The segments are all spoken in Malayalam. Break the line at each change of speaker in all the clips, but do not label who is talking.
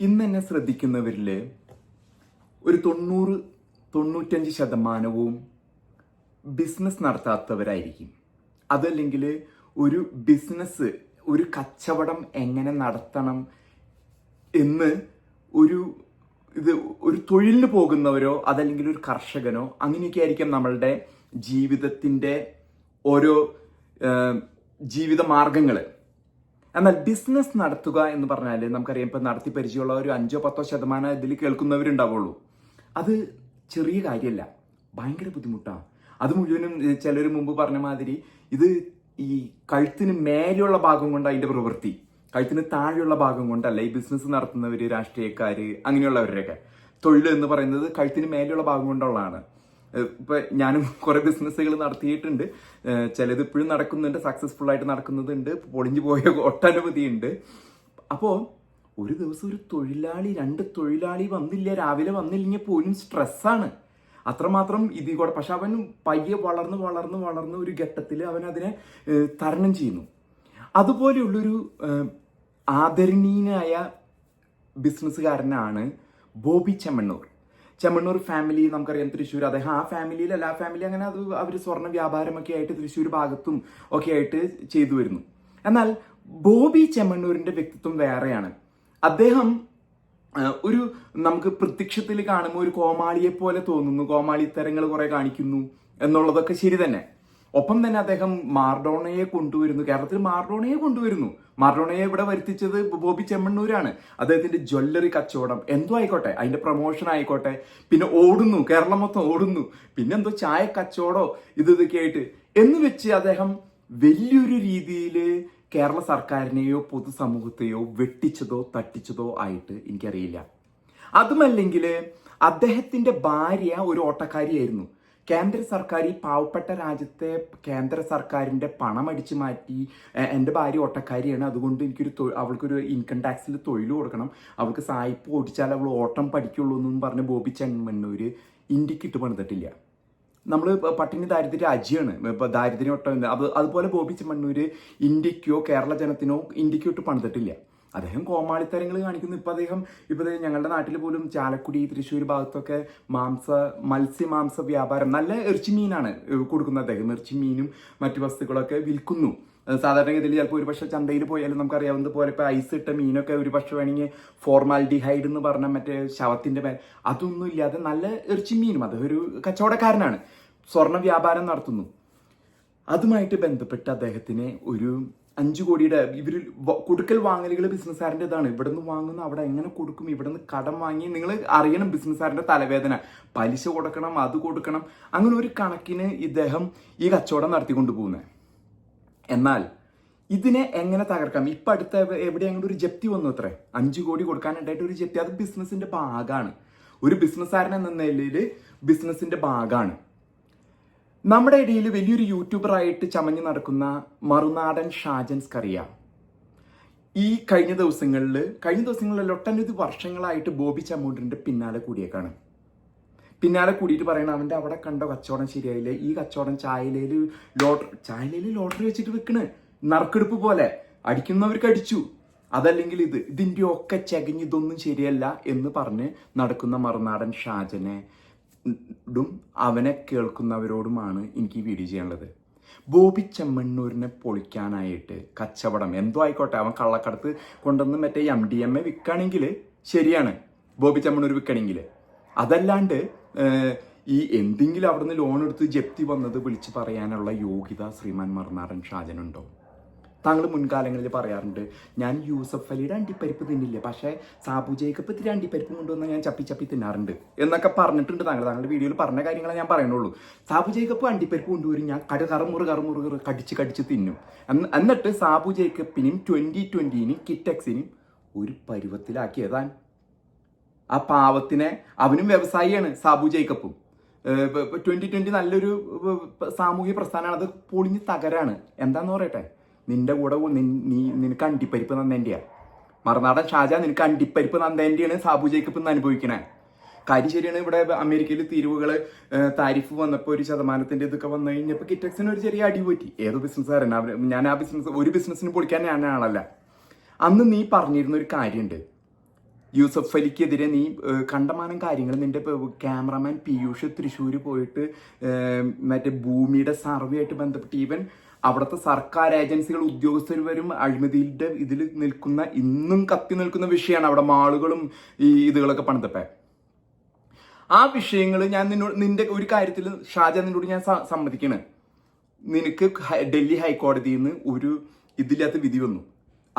ഇന്ന് എന്നെ ശ്രദ്ധിക്കുന്നവരിൽ ഒരു തൊണ്ണൂറ് തൊണ്ണൂറ്റഞ്ച് ശതമാനവും ബിസിനസ് നടത്താത്തവരായിരിക്കും. അതല്ലെങ്കിൽ ഒരു ബിസിനസ് ഒരു കച്ചവടം എങ്ങനെ നടത്തണം എന്ന് ഒരു ഇത് ഒരു തൊഴിലിന് പോകുന്നവരോ അതല്ലെങ്കിൽ ഒരു കർഷകനോ അങ്ങനെയൊക്കെ ആയിരിക്കും നമ്മളുടെ ജീവിതത്തിന്റെ ഓരോ ജീവിത മാർഗങ്ങൾ എന്നാൽ ബിസിനസ് നടത്തുക എന്ന് പറഞ്ഞാൽ നമുക്കറിയാം ഇപ്പം നടത്തി പരിചയമുള്ള ഒരു അഞ്ചോ പത്തോ ശതമാനം ഇതിൽ കേൾക്കുന്നവരുണ്ടാവുള്ളൂ. അത് ചെറിയ കാര്യമല്ല ഭയങ്കര ബുദ്ധിമുട്ടാണ് അത് മുഴുവനും ചിലർ മുമ്പ് പറഞ്ഞ മാതിരി ഇത് ഈ കഴുത്തിന് മേലെയുള്ള ഭാഗം കൊണ്ട് അതിന്റെ പ്രവൃത്തി. കഴുത്തിന് താഴെയുള്ള ഭാഗം കൊണ്ടല്ല ഈ ബിസിനസ് നടത്തുന്നവർ രാഷ്ട്രീയക്കാർ അങ്ങനെയുള്ളവരുടെയൊക്കെ തൊഴിൽ എന്ന് പറയുന്നത് കഴുത്തിന് മേലെയുള്ള ഭാഗം കൊണ്ടുള്ളതാണ്. ഇപ്പൊ ഞാനും കുറേ ബിസിനസ്സുകൾ നടത്തിയിട്ടുണ്ട്. ചിലത് ഇപ്പോഴും നടക്കുന്നുണ്ട് സക്സസ്ഫുൾ ആയിട്ട് നടക്കുന്നുണ്ട് പൊളിഞ്ഞു പോയ ഒട്ടനവധി ഉണ്ട് അപ്പോൾ ഒരു ദിവസം ഒരു തൊഴിലാളി രണ്ട് തൊഴിലാളി വന്നില്ല രാവിലെ വന്നില്ലെങ്കിൽ പോലും സ്ട്രെസ്സാണ് അത്രമാത്രം ഇതിൽ കൂടെ പക്ഷെ അവൻ പയ്യെ വളർന്ന് വളർന്ന് വളർന്ന് ഒരു ഘട്ടത്തിൽ അവൻ അതിനെ തരണം ചെയ്യുന്നു. അതുപോലെയുള്ളൊരു ആദരണീയനായ ബിസിനസ്സുകാരനാണ് ബോബി ചെമ്മണ്ണൂർ. ചെമ്മണ്ണൂർ ഫാമിലി നമുക്കറിയാം തൃശ്ശൂർ. അദ്ദേഹം ആ ഫാമിലിയിൽ ആ ഫാമിലി അങ്ങനെ അത് അവർ സ്വർണ വ്യാപാരമൊക്കെ ആയിട്ട് തൃശ്ശൂർ ഭാഗത്തും ഒക്കെ ആയിട്ട് ചെയ്തു വരുന്നു. എന്നാൽ ബോബി ചെമ്മണ്ണൂരിന്റെ വ്യക്തിത്വം വേറെയാണ്. അദ്ദേഹം ഒരു നമുക്ക് പ്രത്യക്ഷത്തിൽ കാണുമ്പോൾ ഒരു കോമാളിയെ പോലെ തോന്നുന്നു കോമാളിത്തരങ്ങൾ കുറെ കാണിക്കുന്നു എന്നുള്ളതൊക്കെ ശരി തന്നെ. ഒപ്പം തന്നെ അദ്ദേഹം മാർഡോണയെ കൊണ്ടുവരുന്നു. കേരളത്തിൽ മാർഡോണയെ കൊണ്ടുവരുന്നു. മാർഡോണയെ ഇവിടെ വരുത്തിച്ചത് ബോബി ചെമ്മണ്ണൂരാണ്. അദ്ദേഹത്തിന്റെ ജ്വല്ലറി കച്ചവടം എന്തോ ആയിക്കോട്ടെ അതിന്റെ പ്രൊമോഷൻ ആയിക്കോട്ടെ. പിന്നെ ഓടുന്നു കേരളം മൊത്തം ഓടുന്നു. പിന്നെ എന്തോ ചായ കച്ചവടോ ഇത് ഇതൊക്കെ ആയിട്ട് എന്ന് വെച്ച് അദ്ദേഹം വലിയൊരു രീതിയിൽ കേരള സർക്കാരിനെയോ പൊതുസമൂഹത്തെയോ വെട്ടിച്ചതോ തട്ടിച്ചതോ ആയിട്ട് എനിക്കറിയില്ല. അതുമല്ലെങ്കിൽ അദ്ദേഹത്തിന്റെ ഭാര്യ ഒരു ഓട്ടക്കാരിയായിരുന്നു. കേന്ദ്ര സർക്കാർ ഈ പാവപ്പെട്ട രാജ്യത്തെ കേന്ദ്ര സർക്കാരിന്റെ പണം അടിച്ചു മാറ്റി എന്റെ ഭാര്യ ഓട്ടക്കാരിയാണ്. അതുകൊണ്ട് എനിക്കൊരു അവൾക്കൊരു ഇൻകം ടാക്സിൽ തൊഴിൽ കൊടുക്കണം. അവൾക്ക് സായിപ്പ് ഓടിച്ചാൽ അവൾ ഓട്ടം പഠിക്കുള്ളൂ എന്നും പറഞ്ഞ് ബോബി ചെമ്മണ്ണൂര് ഇന്ത്യയ്ക്ക് ഇട്ട് പണിതിട്ടില്ല നമ്മൾ പട്ടിണി ദാരിദ്ര്യ രാജ്യമാണ് ഇപ്പോൾ ദാരിദ്ര്യം ഒട്ടം അത് അതുപോലെ ബോബി ചെമ്മണ്ണൂര് ഇന്ത്യക്കോ കേരള ജനത്തിനോ ഇന്ത്യക്കോ ഇട്ട് പണിതിട്ടില്ല. അദ്ദേഹം കോമാളിത്തരങ്ങൾ കാണിക്കുന്നു. ഇപ്പം അദ്ദേഹം ഇപ്പം ഞങ്ങളുടെ നാട്ടിൽ പോലും ചാലക്കുടി തൃശ്ശൂർ ഭാഗത്തൊക്കെ മാംസ മത്സ്യ മാംസ വ്യാപാരം നല്ല ഇറച്ചി മീനാണ് കൊടുക്കുന്നത്. അദ്ദേഹം ഇറച്ചി മീനും മറ്റു വസ്തുക്കളൊക്കെ വിൽക്കുന്നു. സാധാരണഗതിയിൽ ചിലപ്പോൾ ഒരുപക്ഷെ ചന്തയിൽ പോയാലും നമുക്കറിയാവുന്നത് പോലെ ഇപ്പോൾ ഐസ് ഇട്ട മീനൊക്കെ ഒരുപക്ഷെ വേണമെങ്കിൽ ഫോർമാലിഡിഹൈഡ് എന്ന് പറഞ്ഞ മറ്റേ ശവത്തിന്റെ മേൽ അതൊന്നും ഇല്ലാതെ നല്ല ഇറച്ചി മീനും. അത് ഒരു കച്ചവടക്കാരനാണ്. സ്വർണ വ്യാപാരം നടത്തുന്നു. അതുമായിട്ട് ബന്ധപ്പെട്ട് അദ്ദേഹത്തിന് ഒരു അഞ്ചു കോടിയുടെ ഇവർ കൊടുക്കൽ വാങ്ങലുകൾ ബിസിനസ്സുകാരന്റെ ഇതാണ്. ഇവിടെ നിന്ന് വാങ്ങുന്ന അവിടെ എങ്ങനെ കൊടുക്കും ഇവിടെ നിന്ന് കടം വാങ്ങി നിങ്ങൾ അറിയണം ബിസിനസ്സുകാരന്റെ തലവേദന. പലിശ കൊടുക്കണം അത് കൊടുക്കണം. അങ്ങനെ ഒരു കണക്കിന് ഇദ്ദേഹം ഈ കച്ചവടം നടത്തിക്കൊണ്ട് പോകുന്നത് എന്നാൽ ഇതിനെ എങ്ങനെ തകർക്കാം? ഇപ്പം അടുത്ത എവ- എവിടെയെങ്കിലും ഒരു ജപ്തി വന്നു അത്രേ. അഞ്ചു കോടി കൊടുക്കാനുണ്ടായിട്ട് ഒരു ജപ്തി. അത് ബിസിനസ്സിന്റെ ഭാഗമാണ് ഒരു ബിസിനസ്സുകാരൻ എന്ന നിലയിൽ ബിസിനസ്സിന്റെ ഭാഗമാണ് നമ്മുടെ ഇടയിൽ വലിയൊരു യൂട്യൂബറായിട്ട് ചമഞ്ഞു നടക്കുന്ന മറുനാടൻ ഷാജൻസ് കറിയ ഈ കഴിഞ്ഞ ദിവസങ്ങളിൽ കഴിഞ്ഞ ദിവസങ്ങളിൽ ഒട്ടനവധി വർഷങ്ങളായിട്ട് ബോബി ചമ്മൂണ്ടിന്റെ പിന്നാലെ കൂടിയേക്കാണ്. പിന്നാലെ കൂടിയിട്ട് പറയണം അവന്റെ അവിടെ കണ്ട കച്ചവടം ശരിയായില്ല? ഈ കച്ചവടം ചായലയിൽ ലോട്ടറി ചായലയിൽ ലോട്ടറി വെച്ചിട്ട് വെക്കണ് നറുക്കെടുപ്പ് പോലെ. അടിക്കുന്നവർക്ക് അടിച്ചു. അതല്ലെങ്കിൽ ഇത് ഇതിന്റെ ഒക്കെ ചകഞ്ഞ് ഇതൊന്നും ശരിയല്ല എന്ന് പറഞ്ഞ് നടക്കുന്ന മറുനാടൻ ഷാജനെ ും അവനെ കേൾക്കുന്നവരോടുമാണ് എനിക്ക് ഈ വീഡിയോ ചെയ്യാനുള്ളത്. ബോബി ചെമ്മണ്ണൂരിനെ പൊളിക്കാനായിട്ട് കച്ചവടം. എന്തോ ആയിക്കോട്ടെ അവൻ കള്ളക്കടത്ത് കൊണ്ടുവന്ന് മറ്റേ എം ഡി എം എ വിൽക്കുകയാണെങ്കിൽ ശരിയാണ്. ബോബി ചെമ്മണ്ണൂർ വിൽക്കണമെങ്കിൽ. അതല്ലാണ്ട് ഈ എന്തെങ്കിലും അവിടുന്ന് ലോൺ എടുത്ത് ജപ്തി വന്നത് വിളിച്ച് പറയാനുള്ള യോഗ്യത ശ്രീമാൻ മറുനാടൻ ഷാജനുണ്ടോ? താങ്കൾ മുൻകാലങ്ങളിൽ പറയാറുണ്ട് ഞാൻ യൂസഫ് അലിയുടെ അണ്ടിപ്പരിപ്പ് തിന്നില്ല? പക്ഷേ സാബു ജേക്കബ് ഇത്തിരി അണ്ടിപ്പരിപ്പ് കൊണ്ടുവന്നാൽ ഞാൻ ചപ്പി ചപ്പി തിന്നാറുണ്ട്. എന്നൊക്കെ പറഞ്ഞിട്ടുണ്ട് താങ്കൾ. താങ്കളുടെ വീഡിയോയിൽ പറഞ്ഞ കാര്യങ്ങളെ ഞാൻ പറയുന്നുള്ളൂ. സാബു ജേക്കബ് അണ്ടിപ്പരിപ്പ് കൊണ്ടുവരും ഞാൻ കട കറമുറ് കറമുറ് കറ കടിച്ച് കടിച്ച് തിന്നും. എന്ന്- എന്നിട്ട് സാബു ജേക്കബിനും ട്വന്റി ട്വന്റീനും കിറ്റക്സിനും ഒരു പരുവത്തിലാക്കിയതാൻ. ആ പാവത്തിനെ അവനും വ്യവസായിയാണ് സാബു ജേക്കബും. ട്വന്റി ട്വന്റി നല്ലൊരു സാമൂഹിക പ്രസ്ഥാനമാണ്. അത് പൊളിഞ്ഞ് തകരാണ്. എന്താന്ന് പറയട്ടെ? നിന്റെ കൂടെ നീ നിനക്ക് അണ്ടിപ്പരിപ്പ് നന്നേന്റെയാ മറുനാടൻ ഷാജ നിനക്ക് അണ്ടിപ്പരിപ്പ് നന്നേന്റെയാണ് സാബു ജേക്കബ് ഇന്ന് അനുഭവിക്കണേ. കാര്യം ശരിയാണ് ഇവിടെ അമേരിക്കയിൽ തീരുവകൾ താരിഫ് വന്നപ്പോൾ ഒരു ശതമാനത്തിന്റെ ഇതൊക്കെ വന്നു കഴിഞ്ഞപ്പോൾ കിറ്റക്സിന് ഒരു ചെറിയ അടി പറ്റി. ഏതോ ബിസിനസ്സുകാരൻ ഞാൻ ആ ബിസിനസ് ഒരു ബിസിനസ്സിന് പൊളിക്കാൻ ഞാൻ ആളല്ല. അന്ന് നീ പറഞ്ഞിരുന്ന ഒരു കാര്യമുണ്ട്. യൂസഫ് അലിക്കെതിരെ നീ കണ്ടമാനം കാര്യങ്ങൾ നിന്റെ ക്യാമറമാൻ പീയൂഷ് തൃശ്ശൂർ പോയിട്ട് മറ്റേ ഭൂമിയുടെ സർവേ ആയിട്ട് ബന്ധപ്പെട്ട് ഈവൻ അവിടുത്തെ സർക്കാർ ഏജൻസികൾ ഉദ്യോഗസ്ഥർ വരും അഴിമതിയുടെ ഇതിൽ നിൽക്കുന്ന ഇന്നും കത്തി നിൽക്കുന്ന വിഷയമാണ് അവിടെ മാളുകളും ഈ ഇതുകളൊക്കെ പണിതപ്പേ. ആ വിഷയങ്ങൾ ഞാൻ നിന്നോട് നിന്റെ ഒരു കാര്യത്തിൽ ഷാജ നിന്നോട് ഞാൻ സമ്മതിക്കണേ. നിനക്ക് ഡൽഹി ഹൈക്കോടതിയിൽ നിന്ന് ഒരു ഇതില്ലാത്ത വിധി വന്നു.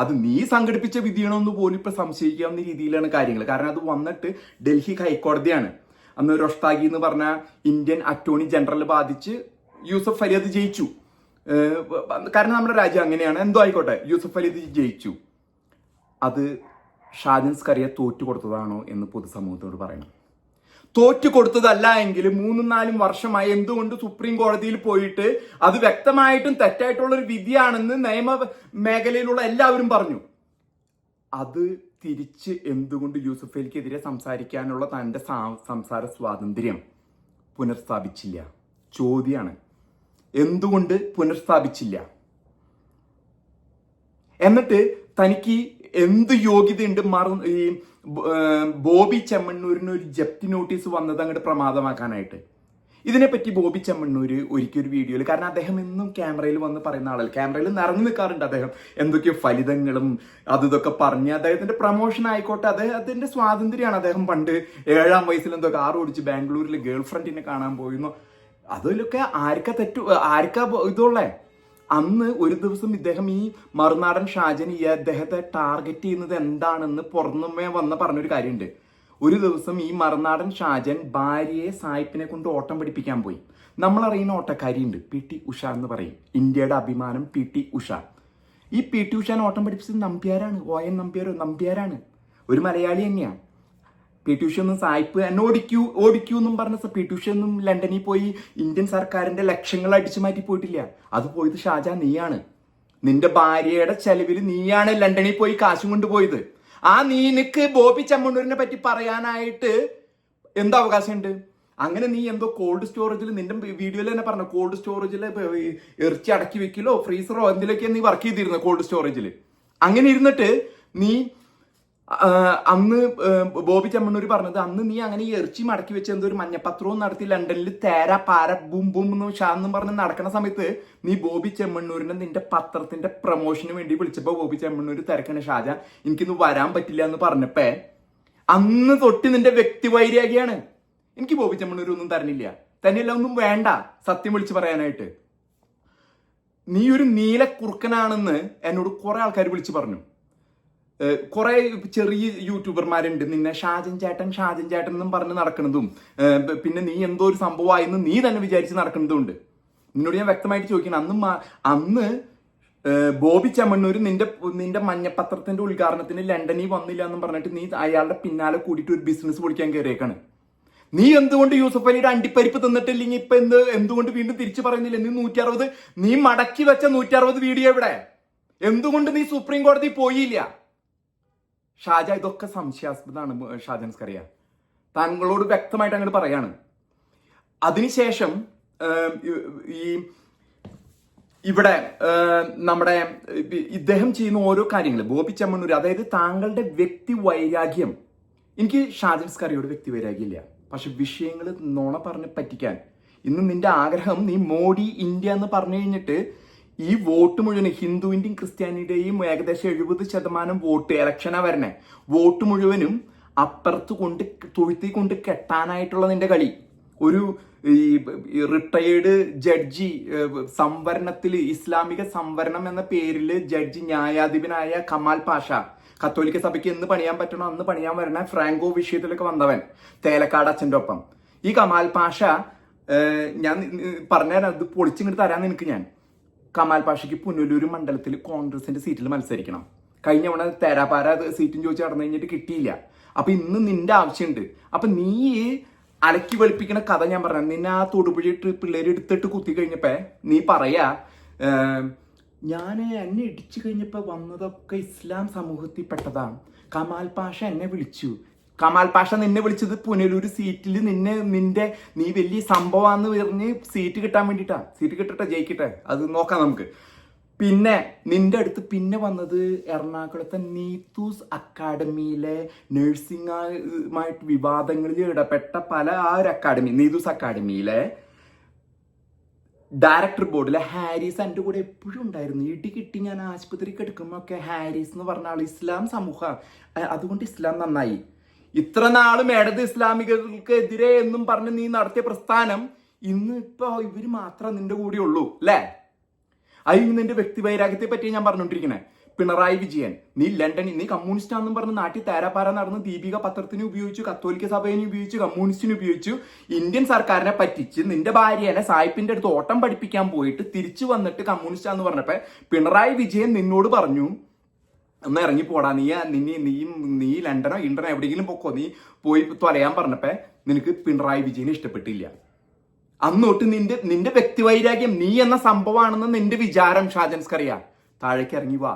അത് നീ സംഘടിപ്പിച്ച വിധിയാണോന്ന് പോലും ഇപ്പൊ സംശയിക്കാവുന്ന രീതിയിലാണ് കാര്യങ്ങൾ കാരണം അത് വന്നിട്ട് ഡൽഹി ഹൈക്കോടതിയാണ്. അന്ന് റൊഷ്താഗി എന്ന് പറഞ്ഞ ഇന്ത്യൻ അറ്റോർണി ജനറൽ ബാധിച്ച് യൂസഫ് അലി അത് ജയിച്ചു. കാരണം നമ്മുടെ രാജ്യം അങ്ങനെയാണ്. എന്തോ ആയിക്കോട്ടെ യൂസഫ് അലി ഇത് ജയിച്ചു. അത് ഷാജൻസ് കറിയെ തോറ്റു കൊടുത്തതാണോ എന്ന് പൊതുസമൂഹത്തോട് പറയണം. തോറ്റു കൊടുത്തതല്ല എങ്കിൽ മൂന്നും നാലും വർഷമായി എന്തുകൊണ്ട് സുപ്രീം കോടതിയിൽ പോയിട്ട് അത് വ്യക്തമായിട്ടും തെറ്റായിട്ടുള്ള ഒരു വിധിയാണെന്ന് നിയമ മേഖലയിലുള്ള എല്ലാവരും പറഞ്ഞു. അത് തിരിച്ച് എന്തുകൊണ്ട് യൂസഫലിക്കെതിരെ സംസാരിക്കാനുള്ള തന്റെ സംസാര സ്വാതന്ത്ര്യം പുനഃസ്ഥാപിച്ചില്ല ചോദ്യമാണ് എന്തുകൊണ്ട് പുനഃസ്ഥാപിച്ചില്ല എന്നിട്ട് തനിക്ക് എന്ത് യോഗ്യതയുണ്ട് മറു ഈ ബോബി ചെമ്മണ്ണൂരിന് ഒരു ജപ്തി നോട്ടീസ് വന്നത് അങ്ങോട്ട് പ്രമാദമാക്കാനായിട്ട്. ഇതിനെപ്പറ്റി ബോബി ചെമ്മണ്ണൂര് ഒരിക്കലൊരു വീഡിയോയിൽ കാരണം അദ്ദേഹം എന്നും ക്യാമറയിൽ വന്ന് പറയുന്ന ആളല്ല. ക്യാമറയിൽ നിറഞ്ഞു നിൽക്കാറുണ്ട് അദ്ദേഹം. എന്തൊക്കെയോ ഫലിതങ്ങളും അത് ഇതൊക്കെ പറഞ്ഞ് അദ്ദേഹത്തിന്റെ പ്രൊമോഷൻ ആയിക്കോട്ടെ അദ്ദേഹത്തിന്റെ സ്വാതന്ത്ര്യമാണ് അദ്ദേഹം പണ്ട് ഏഴാം വയസ്സിൽ എന്തോ കാർ ഓടിച്ച് ബാംഗ്ലൂരിൽ ഗേൾ ഫ്രണ്ടിനെ കാണാൻ പോയിരുന്നു. അതിലൊക്കെ ആർക്കാ തെറ്റു ആർക്കാ ഇതുള്ളേ? അന്ന് ഒരു ദിവസം ഇദ്ദേഹം ഈ മറുനാടൻ ഷാജൻ ഈ അദ്ദേഹത്തെ ടാർഗറ്റ് ചെയ്യുന്നത് എന്താണെന്ന് പുറമേ വന്ന് പറഞ്ഞൊരു കാര്യമുണ്ട്. ഒരു ദിവസം ഈ മറുനാടൻ ഷാജൻ ഭാര്യയെ സായിപ്പിനെ കൊണ്ട് ഓട്ടം പഠിപ്പിക്കാൻ പോയി. നമ്മൾ അറിയുന്ന ഓട്ടക്കാരിയുണ്ട് പി ടി ഉഷ എന്ന് പറയും. ഇന്ത്യയുടെ അഭിമാനം പി ടി ഉഷ. ഈ പി ടി ഉഷാൻ ഓട്ടം പഠിപ്പിച്ചത് നമ്പ്യാരാണ് ഒ എൻ നമ്പ്യാരോ? നമ്പ്യാരാണ്. ഒരു മലയാളി തന്നെയാണ് പി ടി ഉഷ ഒന്നും സായിപ്പ് എന്നെ ഓടിക്കൂ ഓടിക്കൂ എന്നും പറഞ്ഞ പി ടി ഉഷ ഒന്നും ലണ്ടനിൽ പോയി ഇന്ത്യൻ സർക്കാരിന്റെ ലക്ഷ്യങ്ങൾ അടിച്ചു മാറ്റി പോയിട്ടില്ല. അത് പോയത് ഷാജ നീയാണ്. നിന്റെ ഭാര്യയുടെ ചെലവിൽ നീയാണ് ലണ്ടനിൽ പോയി കാശും കൊണ്ടുപോയത് ആ നീനക്ക് ബോബി ചെമ്മണ്ണൂരിനെ പറ്റി പറയാനായിട്ട് എന്തോ അവകാശമുണ്ട്. അങ്ങനെ നീ എന്തോ കോൾഡ് സ്റ്റോറേജിൽ നിന്റെ വീഡിയോയിൽ തന്നെ പറഞ്ഞു കോൾഡ് സ്റ്റോറേജിൽ ഇറച്ചി അടക്കി വെക്കലോ ഫ്രീസറോ എന്തിലൊക്കെയാണ് നീ വർക്ക് ചെയ്തിരുന്നത് കോൾഡ് സ്റ്റോറേജിൽ അങ്ങനെ ഇരുന്നിട്ട് നീ അന്ന് ബോബി ചെമ്മണ്ണൂർ പറഞ്ഞത് അന്ന് നീ അങ്ങനെ ഈ ഇറച്ചി മടക്കി വെച്ച് എന്തോ ഒരു മഞ്ഞപ്പത്രവും നടത്തി ലണ്ടനിൽ തേര പാര ബും ബും എന്ന് ഷാന്നും പറഞ്ഞ് നടക്കുന്ന സമയത്ത് നീ ബോബി ചെമ്മണ്ണൂരിനെ നിന്റെ പത്രത്തിന്റെ പ്രൊമോഷന് വേണ്ടി വിളിച്ചപ്പോ ബോബി ചെമ്മണ്ണൂർ തിരക്കണ ഷാജ എനിക്കിന്ന് വരാൻ പറ്റില്ല എന്ന് പറഞ്ഞപ്പേ അന്ന് തൊട്ട് നിന്റെ വ്യക്തിവൈരാഗ്യാണ്. എനിക്ക് ബോബി ചെമ്മണ്ണൂർ ഒന്നും തരണില്ല. തന്നെയല്ല ഒന്നും വേണ്ട. സത്യം വിളിച്ചു പറയാനായിട്ട്. നീ ഒരു നീല കുറുക്കനാണെന്ന് എന്നോട് കുറെ ആൾക്കാർ വിളിച്ചു പറഞ്ഞു. കുറെ ചെറിയ യൂട്യൂബർമാരുണ്ട്. നിന്നെ ഷാജൻ ചേട്ടൻ ഷാജൻ ചേട്ടൻ എന്നും പറഞ്ഞ് നടക്കുന്നതും. പിന്നെ നീ എന്തോ ഒരു സംഭവമായെന്ന് നീ തന്നെ വിചാരിച്ച് നടക്കുന്നതും ഉണ്ട് നിന്നോട് ഞാൻ വ്യക്തമായിട്ട് ചോദിക്കണം അന്ന് അന്ന് ബോബി ചമ്മണ്ണൂർ നിന്റെ നിന്റെ മഞ്ഞപ്പത്രത്തിന്റെ ഉദ്ഘാടനത്തിന് ലണ്ടനിൽ വന്നില്ല എന്ന് പറഞ്ഞിട്ട് നീ അയാളുടെ പിന്നാലെ കൂടിയിട്ട് ഒരു ബിസിനസ് പൊളിക്കാൻ കയറിയേക്കാണ് നീ എന്തുകൊണ്ട് യൂസഫ് അലിയുടെ അണ്ടിപ്പരിപ്പ് തിന്നിട്ടില്ലെങ്കിൽ ഇപ്പൊ എന്ത് എന്തുകൊണ്ട് വീണ്ടും തിരിച്ചു പറയുന്നില്ല? നീ നൂറ്റി അറുപത് നീ മടക്കി വെച്ച നൂറ്റി അറുപത് വീഡിയോ എവിടെ? എന്തുകൊണ്ട് നീ സുപ്രീം കോടതി പോയില്ല? ഷാജ ഇതൊക്കെ സംശയാസ്പദമാണ് ഷാജ സ്കറിയ താങ്കളോട് വ്യക്തമായിട്ട് അങ്ങോട്ട് പറയാണ്. അതിനുശേഷം ഈ- ഇവിടെ നമ്മുടെ ഇദ്ദേഹം ചെയ്യുന്ന ഓരോ കാര്യങ്ങൾ ബോബി അതായത് താങ്കളുടെ വ്യക്തി വൈരാഗ്യം. എനിക്ക് ഷാജൻ സ്കറിയോട് വ്യക്തി വൈരാഗ്യമില്ല. പക്ഷെ വിഷയങ്ങൾ നോണ പറഞ്ഞ് പറ്റിക്കാൻ. ഇന്ന് നിന്റെ ആഗ്രഹം നീ മോഡി ഇന്ത്യ എന്ന് പറഞ്ഞു കഴിഞ്ഞിട്ട് ഈ വോട്ട് മുഴുവൻ ഹിന്ദുവിന്റെയും ക്രിസ്ത്യാനിയുടെയും ഏകദേശം എഴുപത് ശതമാനം വോട്ട് ഇലക്ഷനാ വരണേ. വോട്ട് മുഴുവനും അപ്പുറത്ത് കൊണ്ട് തൊഴുത്തി കൊണ്ട് കെട്ടാനായിട്ടുള്ള നിന്റെ കളി. ഒരു ഈ റിട്ടയേർഡ് ജഡ്ജി സംവരണത്തിൽ ഇസ്ലാമിക സംവരണം എന്ന പേരിൽ ജഡ്ജി ന്യായാധിപനായ കമാൽ പാഷ. കത്തോലിക്ക സഭയ്ക്ക് എന്ന് പണിയാൻ പറ്റണോ? അന്ന് പണിയാൻ വരണ ഫ്രാങ്കോ വിഷയത്തിലൊക്കെ വന്നവൻ തേലക്കാട് അച്ഛന്റെ ഒപ്പം ഈ കമാൽ പാഷ ഞാൻ പറഞ്ഞുതരാം അത് പൊളിച്ചിങ്ങോട്ട് തരാൻ നിനക്ക് ഞാൻ. കമാൽ പാഷയ്ക്ക് പുനലൂർ മണ്ഡലത്തിൽ കോൺഗ്രസിന്റെ സീറ്റിൽ മത്സരിക്കണം. കഴിഞ്ഞ തവണ തേരാപാര സീറ്റും ചോദിച്ചു നടന്നു കഴിഞ്ഞിട്ട് കിട്ടിയില്ല. അപ്പൊ ഇന്ന് നിന്റെ ആവശ്യമുണ്ട്. അപ്പൊ നീ അലക്കി വെളുപ്പിക്കുന്ന കഥ ഞാൻ പറഞ്ഞു നിന്നെ ആ തൊടുപുഴ പിള്ളേർ എടുത്തിട്ട് കുത്തി കഴിഞ്ഞപ്പോ നീ പറയാ ഞാൻ എന്നെ ഇടിച്ചു കഴിഞ്ഞപ്പോൾ വന്നതൊക്കെ ഇസ്ലാം സമൂഹത്തിൽ പെട്ടതാണ് കമാൽ പാഷ എന്നെ വിളിച്ചു. കമാൽ പാഷ നിന്നെ വിളിച്ചത് പുനലൂർ സീറ്റിൽ നിന്നെ നിന്റെ നീ വലിയ സംഭവമാന്ന് പറഞ്ഞ് സീറ്റ് കിട്ടാൻ വേണ്ടിട്ടാ. സീറ്റ് കിട്ടട്ടെ ജയിക്കട്ടെ. അത് നോക്കാം നമുക്ക്. പിന്നെ നിന്റെ അടുത്ത് പിന്നെ വന്നത് എറണാകുളത്തെ നീത്തൂസ് അക്കാഡമിയിലെ നഴ്സിംഗുമായിട്ട് വിവാദങ്ങളിൽ ഇടപെട്ട പല ആ ഒരു അക്കാഡമി നീതൂസ് അക്കാഡമിയിലെ ഡയറക്ടർ ബോർഡിലെ ഹാരിസ് എന്റെ കൂടെ എപ്പോഴും ഉണ്ടായിരുന്നു. ഇടി കിട്ടി ഞാൻ ആശുപത്രിക്ക് എടുക്കുമ്പോൾ ഒക്കെ ഹാരിസ് എന്ന് പറഞ്ഞ ആൾ ഇസ്ലാം സമൂഹം. അതുകൊണ്ട് ഇസ്ലാം നന്നായി. ഇത്ര നാളും ഇടത് ഇസ്ലാമികൾക്ക് എതിരെ എന്നും പറഞ്ഞ് നീ നടത്തിയ പ്രസ്ഥാനം ഇന്ന് ഇപ്പൊ ഇവർ മാത്രം നിന്റെ കൂടെ ഉള്ളൂ അല്ലേ? അതിന് നിന്റെ വ്യക്തി വൈരാഗ്യത്തെ പറ്റി ഞാൻ പറഞ്ഞോണ്ടിരിക്കണേ. പിണറായി വിജയൻ നീ ലണ്ടനിൽ നീ കമ്മ്യൂണിസ്റ്റ് ആണെന്നും പറഞ്ഞ് നാട്ടിൽ തേരാപ്പാര നടന്ന് ദീപിക പത്രത്തിന് ഉപയോഗിച്ചു കത്തോലിക്ക സഭയെ ഉപയോഗിച്ചു കമ്മ്യൂണിസ്റ്റിന് ഉപയോഗിച്ചു ഇന്ത്യൻ സർക്കാരിനെ പറ്റിച്ച് നിന്റെ ഭാര്യനെ സായിപ്പിന്റെ അടുത്ത് ഓട്ടം പഠിപ്പിക്കാൻ പോയിട്ട് തിരിച്ചു വന്നിട്ട് കമ്മ്യൂണിസ്റ്റ് ആണെന്ന് പറഞ്ഞപ്പോ പിണറായി വിജയൻ നിന്നോട് പറഞ്ഞു ഒന്ന് ഇറങ്ങി പോടാ നീ നിന്നെ നീ നീ ലണ്ടനോ ഇണ്ടനോ എവിടെയെങ്കിലും പൊക്കോ. നീ പോയി തൊലയാൻ പറഞ്ഞപ്പോ നിനക്ക് പിണറായി വിജയനെ ഇഷ്ടപ്പെട്ടില്ല. അന്നോട്ട് നിന്റെ നിന്റെ വ്യക്തിവൈരാഗ്യം നീ എന്ന സംഭവമാണെന്ന് നിന്റെ വിചാരം ഷാജൻസ്കറിയ. താഴേക്ക് ഇറങ്ങി വാ.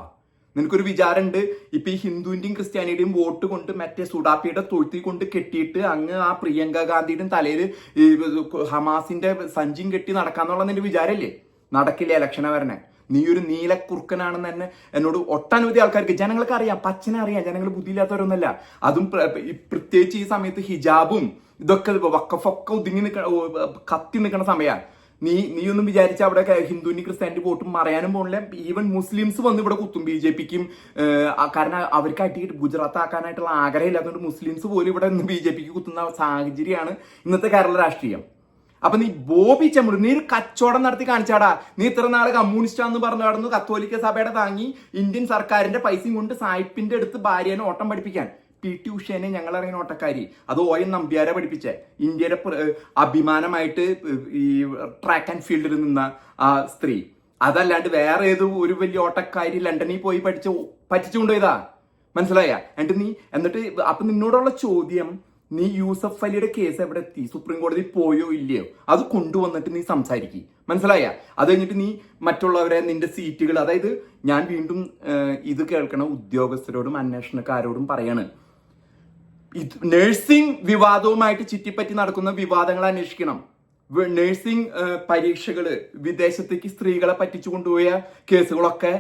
നിനക്കൊരു വിചാരമുണ്ട് ഇപ്പൊ ഈ ഹിന്ദുവിന്റെയും ക്രിസ്ത്യാനിയുടെയും വോട്ട് കൊണ്ട് മറ്റേ സുഡാപ്പിയുടെ തൊഴുത്തി കൊണ്ട് കെട്ടിയിട്ട് അങ്ങ് ആ പ്രിയങ്ക ഗാന്ധിയുടെയും തലയിൽ ഹമാസിന്റെ സഞ്ചിയും കെട്ടി നടക്കാന്നുള്ള നിന്റെ വിചാരമല്ലേ നടക്കില്ല ഇലക്ഷനെ വരണേ. നീ ഒരു നീലക്കുറുക്കനാണെന്ന് തന്നെ എന്നോട് ഒട്ടനവധി ആൾക്കാർക്ക് ജനങ്ങൾക്ക് അറിയാം പച്ചനെ അറിയാം ജനങ്ങൾ ബുദ്ധിയില്ലാത്തവരൊന്നല്ല അതും പ്രത്യേകിച്ച് ഈ സമയത്ത് ഹിജാബും ഇതൊക്കെ വക്കഫൊക്കെ ഒതുങ്ങി നിൽക്കണ കത്തി നിൽക്കണ സമയമാണ് നീ നീ ഒന്നും വിചാരിച്ച അവിടെ ഹിന്ദുവിന് ക്രിസ്ത്യാനിറ്റി വോട്ടും മറയാനും പോണില്ല. ഈവൻ മുസ്ലിംസ് വന്ന് ഇവിടെ കുത്തും ബി ജെ പിക്കും. കാരണം അവർക്ക് അടിയിട്ട് ഗുജറാത്ത് ആക്കാനായിട്ടുള്ള ആഗ്രഹം ഇല്ലാത്തതുകൊണ്ട് മുസ്ലിംസ് പോലും ഇവിടെ നിന്ന് ബി ജെ പിക്ക് കുത്തുന്ന സാഹചര്യമാണ് ഇന്നത്തെ കേരള രാഷ്ട്രീയം. അപ്പൊ നീ ബോബി ചെമ്മൂർ നീ ഒരു കച്ചവടം നടത്തി കാണിച്ചാടാ. നീ ഇത്ര നാൾ കമ്മ്യൂണിസ്റ്റാന്ന് പറഞ്ഞു നടന്നു കത്തോലിക്ക സഭയുടെ താങ്ങി ഇന്ത്യൻ സർക്കാരിന്റെ പൈസയും കൊണ്ട് സായിപ്പിന്റെ അടുത്ത് ഭാര്യനെ ഓട്ടം പഠിപ്പിക്കാൻ. പി ടി ഉഷേനെ ഞങ്ങൾ ഇറങ്ങിയ ഓട്ടക്കാരി. അത് ഓ എൻ നമ്പ്യാരെ പഠിപ്പിച്ചേ. ഇന്ത്യയുടെ അഭിമാനമായിട്ട് ഈ ട്രാക്ക് ആൻഡ് ഫീൽഡിൽ നിന്ന ആ സ്ത്രീ. അതല്ലാണ്ട് വേറെ ഏത് ഒരു വലിയ ഓട്ടക്കാരി ലണ്ടനിൽ പോയി പഠിച്ച് പറ്റിച്ചുകൊണ്ടുപോയതാ മനസ്സിലായ? എന്നിട്ട് നീ എന്നിട്ട് അപ്പൊ നിന്നോടുള്ള ചോദ്യം നീ യൂസഫ് അലിയുടെ കേസ് എവിടെ എത്തി? സുപ്രീം കോടതി പോയോ ഇല്ലയോ? അത് കൊണ്ടുവന്നിട്ട് നീ സംസാരിക്കി. മനസ്സിലായ? അത് കഴിഞ്ഞിട്ട് നീ മറ്റുള്ളവരെ നിന്റെ സീറ്റുകൾ അതായത് ഞാൻ വീണ്ടും ഇത് കേൾക്കണ ഉദ്യോഗസ്ഥരോടും അന്വേഷണക്കാരോടും പറയാണ്. ഇത് നഴ്സിംഗ് വിവാദവുമായിട്ട് ചുറ്റിപ്പറ്റി നടക്കുന്ന വിവാദങ്ങൾ അന്വേഷിക്കണം. നേഴ്സിംഗ് പരീക്ഷകൾ വിദേശത്തേക്ക് സ്ത്രീകളെ പറ്റിച്ചു കൊണ്ടുപോയ കേസുകളൊക്കെ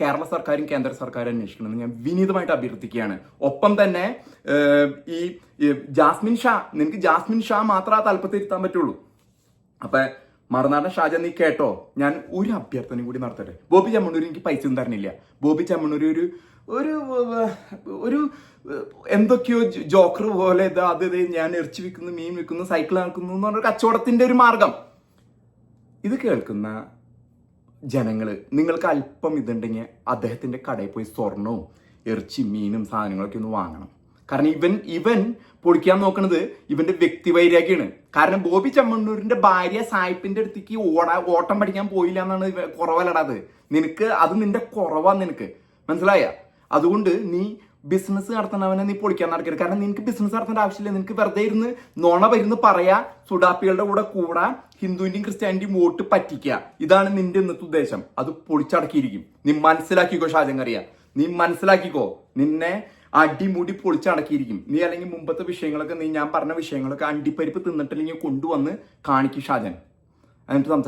കേരള സർക്കാരും കേന്ദ്ര സർക്കാരും അന്വേഷിക്കണമെന്ന് ഞാൻ വിനീതമായിട്ട് അഭ്യർത്ഥിക്കുകയാണ്. ഒപ്പം തന്നെ ഈ ജാസ്മിൻ ഷാ നിനക്ക് ജാസ്മിൻ ഷാ മാത്രമേ ആ തലപ്പത്ത് ഇരുത്താൻ പറ്റുള്ളൂ. അപ്പൊ മറുനാടൻ ഷാജ നീ കേട്ടോ? ഞാൻ ഒരു അഭ്യർത്ഥന കൂടി നടത്തട്ടെ. ബോബി ചമ്മണ്ണൂർ എനിക്ക് പൈസ ഒന്നും തരണില്ല. ബോബി ചമ്മണ്ണൂർ ഒരു ഒരു ഒരു എന്തൊക്കെയോ ജോക്കർ പോലെ ഇത് അത് ഞാൻ എറിച്ചു വിൽക്കുന്നു മീൻ വിൽക്കുന്നു സൈക്കിൾ നടക്കുന്നു എന്ന് പറഞ്ഞ കച്ചവടത്തിന്റെ ഒരു മാർഗം. ഇത് കേൾക്കുന്ന ജനങ്ങൾ നിങ്ങൾക്ക് അല്പം ഇതുണ്ടെങ്കിൽ അദ്ദേഹത്തിന്റെ കടയിൽ പോയി സ്വർണവും ഇറച്ചി മീനും സാധനങ്ങളൊക്കെ ഒന്ന് വാങ്ങണം. കാരണം ഇവൻ ഇവൻ പൊളിക്കാൻ നോക്കുന്നത് ഇവന്റെ വ്യക്തിവൈരാഗ്യാണ് കാരണം ബോബി ചമ്മണ്ണൂരിന്റെ ഭാര്യ സായിപ്പിന്റെ അടുത്തേക്ക് ഓടാ ഓട്ടം പഠിക്കാൻ പോയില്ല എന്നാണ് കുറവല്ലടാത് നിനക്ക് അത് നിന്റെ കുറവാ നിനക്ക്. മനസ്സിലായ? അതുകൊണ്ട് നീ ബിസിനസ് നടത്തണവനെ നീ പൊളിക്കാൻ നടക്കരുത്. കാരണം നിനക്ക് ബിസിനസ് നടത്തേണ്ട ആവശ്യമില്ല. നിനക്ക് വെറുതെ ഇരുന്ന് നോണ വരുന്ന് പറയാ സുഡാപ്പികളുടെ കൂടെ കൂടാ ഹിന്ദുവിന്റെയും ക്രിസ്ത്യാനിന്റെയും വോട്ട് പറ്റിക്കുക. ഇതാണ് നിന്റെ ഇന്നത്തെ ഉദ്ദേശം. അത് പൊളിച്ചടക്കിയിരിക്കും. നീ മനസ്സിലാക്കിക്കോ ഷാജങ്കറിയ നീ മനസ്സിലാക്കിക്കോ നിന്നെ അടിമുടി പൊളിച്ചടക്കിയിരിക്കും. നീ അല്ലെങ്കിൽ മുമ്പത്തെ വിഷയങ്ങളൊക്കെ നീ ഞാൻ പറഞ്ഞ വിഷയങ്ങളൊക്കെ അണ്ടിപ്പരിപ്പ് തിന്നിട്ടില്ലെങ്കിൽ കൊണ്ടുവന്ന് കാണിക്കും ഷാജൻ എന്നിട്ട് സംസാരിക്കും.